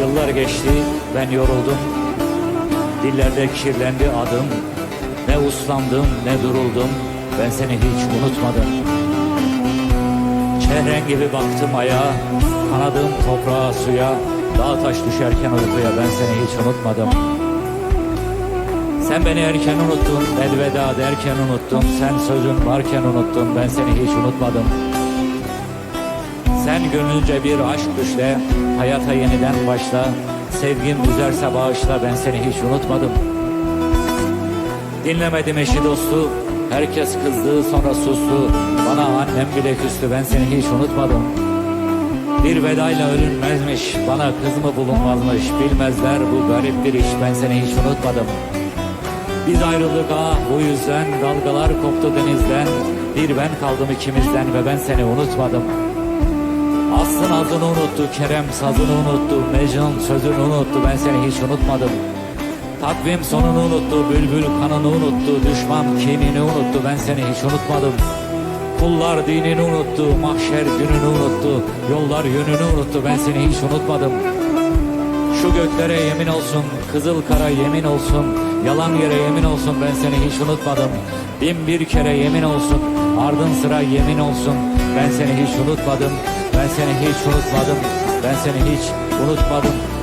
Yıllar geçti, ben yoruldum. Dillerde kirlendi adım. Ne uslandım, ne duruldum. Ben seni hiç unutmadım. Çehren gibi baktım aya, kanadım toprağa, suya. Dağ taş düşerken uykuya ben seni hiç unutmadım. Sen beni erken unuttun, elveda derken unuttum. Sen sözün varken unuttun, ben seni hiç unutmadım. Sen gönlünce bir aşk düşle, hayata yeniden başla. Sevgim üzerse bağışla, ben seni hiç unutmadım. Dinlemedim eşi dostu, herkes kızdı sonra sustu. Bana annem bile küstü, ben seni hiç unutmadım. Bir vedayla ölünmezmiş, bana kız mı bulunmazmış. Bilmezler bu garip bir iş, ben seni hiç unutmadım. Biz ayrıldık ah bu yüzden Dalgalar koptu denizden Bir ben kaldım ikimizden ve ben seni unutmadım Aslın adını unuttu Kerem sazını unuttu Mecnun sözünü unuttu. Ben seni hiç unutmadım. Takvim sonunu unuttu Bülbül kanını unuttu Düşman kinini unuttu. Ben seni hiç unutmadım. Kullar dinini unuttu Mahşer gününü unuttu Yollar yönünü unuttu. Ben seni hiç unutmadım. Şu göklere yemin olsun, kızıl kara yemin olsun, yalan yere yemin olsun. Ben seni hiç unutmadım. Bin bir kere yemin olsun, ardın sıra yemin olsun. Ben seni hiç unutmadım. Ben seni hiç unutmadım, ben seni hiç unutmadım.